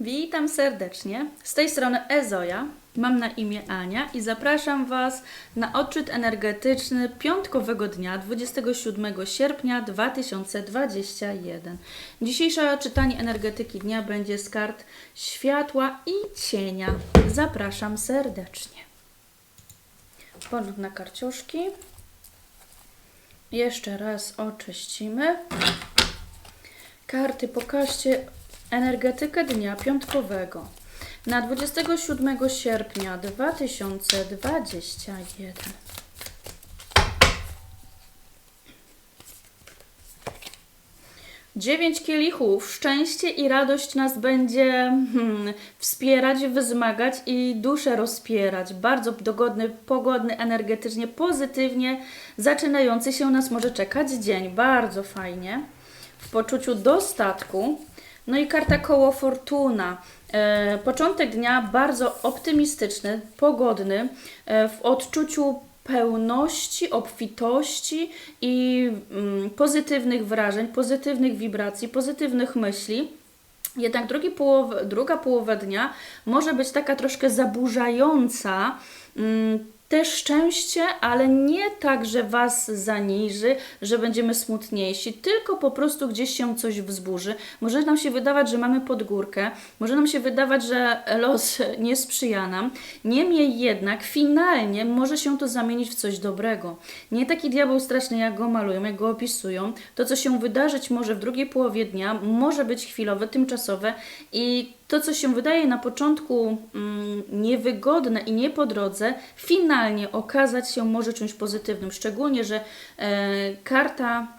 Witam serdecznie. Z tej strony Ezoja. Mam na imię Ania i zapraszam Was na odczyt energetyczny piątkowego dnia 27 sierpnia 2021. Dzisiejsze czytanie energetyki dnia będzie z kart światła i cienia. Zapraszam serdecznie. Ponów na karciuszki. Jeszcze raz oczyścimy. Karty, pokażcie energetykę dnia piątkowego na 27 sierpnia 2021. Dziewięć kielichów, szczęście i radość nas będzie hmm, wspierać, wzmagać i duszę rozpierać. Bardzo dogodny, pogodny, energetycznie, pozytywnie zaczynający się nas może czekać dzień. Bardzo fajnie. W poczuciu dostatku. No i karta koło fortuna. E, początek dnia bardzo optymistyczny, pogodny, e, w odczuciu pełności, obfitości i mm, pozytywnych wrażeń, pozytywnych wibracji, pozytywnych myśli. Jednak drugi druga połowa dnia może być taka troszkę zaburzająca. Też szczęście, ale nie tak, że Was zaniży, że będziemy smutniejsi, tylko po prostu gdzieś się coś wzburzy. Może nam się wydawać, że mamy podgórkę, może nam się wydawać, że los nie sprzyja nam. Niemniej jednak, finalnie może się to zamienić w coś dobrego. Nie taki diabeł straszny, jak go malują, jak go opisują. To, co się wydarzyć może w drugiej połowie dnia, może być chwilowe, tymczasowe i to, co się wydaje na początku mm, niewygodne i nie po drodze, finalnie okazać się może czymś pozytywnym. Szczególnie, że e, karta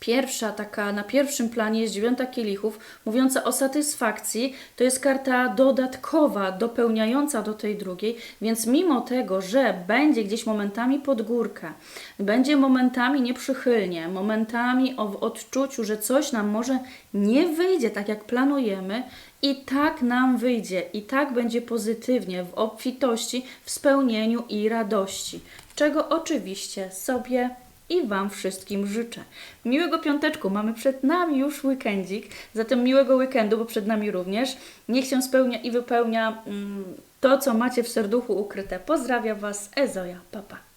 pierwsza, taka na pierwszym planie jest dziewiąta kielichów, mówiąca o satysfakcji. To jest karta dodatkowa, dopełniająca do tej drugiej, więc mimo tego, że będzie gdzieś momentami pod górkę, będzie momentami nieprzychylnie, momentami o, w odczuciu, że coś nam może nie wyjdzie tak, jak planujemy, i tak nam wyjdzie, i tak będzie pozytywnie, w obfitości, w spełnieniu i radości, czego oczywiście sobie i Wam wszystkim życzę. Miłego piąteczku, mamy przed nami już weekendzik, zatem miłego weekendu, bo przed nami również. Niech się spełnia i wypełnia mm, to, co macie w serduchu ukryte. Pozdrawiam Was, Ezoja, papa.